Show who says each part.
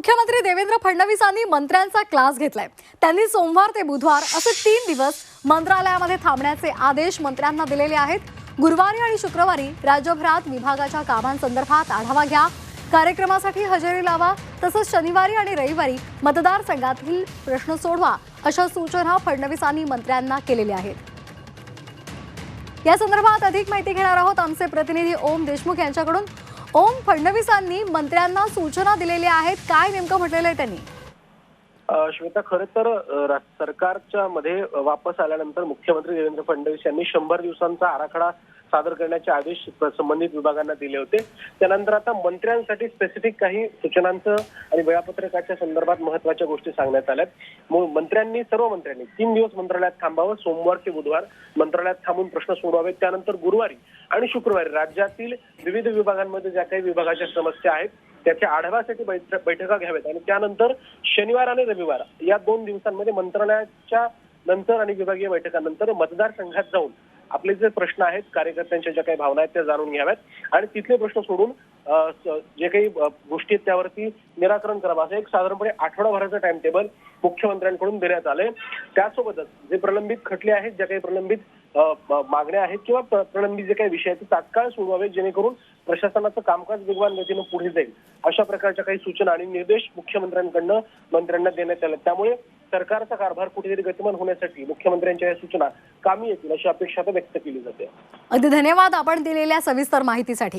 Speaker 1: मुख्यमंत्री देवेंद्र फडणवीसांनी मंत्र्यांचा क्लास घेतलाय. त्यांनी सोमवार ते बुधवार असे तीन दिवस मंत्रालयामध्ये थांबण्याचे आदेश मंत्र्यांना दिलेले आहेत. गुरुवारी आणि शुक्रवारी राज्यभरात विभागाच्या कामांसंदर्भात आढावा घ्या. कार्यक्रमासाठी हजेरी लावा. तसंच शनिवारी आणि रविवारी मतदारसंघातील प्रश्न सोडवा अशा सूचना फडणवीसांनी मंत्र्यांना केलेल्या आहेत. या संदर्भात अधिक माहिती घेणार आहोत आमचे प्रतिनिधी ओम देशमुख यांच्याकडून. ओम फडणवीसांनी मंत्र्यांना सूचना दिलेल्या आहेत. काय नेमकं म्हटलेलं आहे त्यांनी?
Speaker 2: श्वेता खरं तर सरकारच्या मध्ये वापस आल्यानंतर मुख्यमंत्री देवेंद्र फडणवीस यांनी शंभर दिवसांचा आराखडा सादर करण्याचे आदेश संबंधित विभागांना दिले होते. त्यानंतर आता मंत्र्यांसाठी स्पेसिफिक काही सूचनांचं आणि वेळापत्रकाच्या संदर्भात महत्त्वाच्या गोष्टी सांगण्यात आल्यात. मग मंत्र्यांनी सर्व मंत्र्यांनी तीन दिवस मंत्रालयात थांबावं सोमवार ते बुधवार मंत्रालयात थांबून प्रश्न सोडवावेत. त्यानंतर गुरुवारी आणि शुक्रवारी राज्यातील विविध विभागांमध्ये ज्या काही विभागाच्या समस्या आहेत त्याच्या आढाव्यासाठी बैठ- बैठका घ्याव्यात. आणि त्यानंतर शनिवार आणि रविवार या दोन दिवसांमध्ये मंत्रालयाच्या नंतर आणि विभागीय बैठकानंतर मतदारसंघात जाऊन आपले जे प्रश्न आहेत कार्यकर्त्यांच्या ज्या काही भावना आहेत त्या जाणून घ्याव्यात. आणि तिथले प्रश्न सोडून जे काही गोष्टी आहेत त्यावरती निराकरण करावं. असं एक साधारणपणे आठवडाभराचं टाइम टेबल मुख्यमंत्र्यांकडून देण्यात आले त्यासोबतच जे प्रलंबित खटले आहेत ज्या काही प्रलंबित मागण्या आहेत किंवा प्रलंबित जे काही विषय आहेत ते तात्काळ सोडवावेत जेणेकरून प्रशासनाचं कामकाज वेगवान गतीनं पुढे जाईल. अशा प्रकारच्या काही सूचना आणि निर्देश मुख्यमंत्र्यांकडनं मंत्र्यांना देण्यात आले त्यामुळे सरकारचा कारभार कुठेतरी गतिमान होण्यासाठी मुख्यमंत्र्यांच्या या सूचना कामी येतील अशी अपेक्षा व्यक्त केली जाते.
Speaker 1: अगदी धन्यवाद आपण दिलेल्या सविस्तर माहितीसाठी.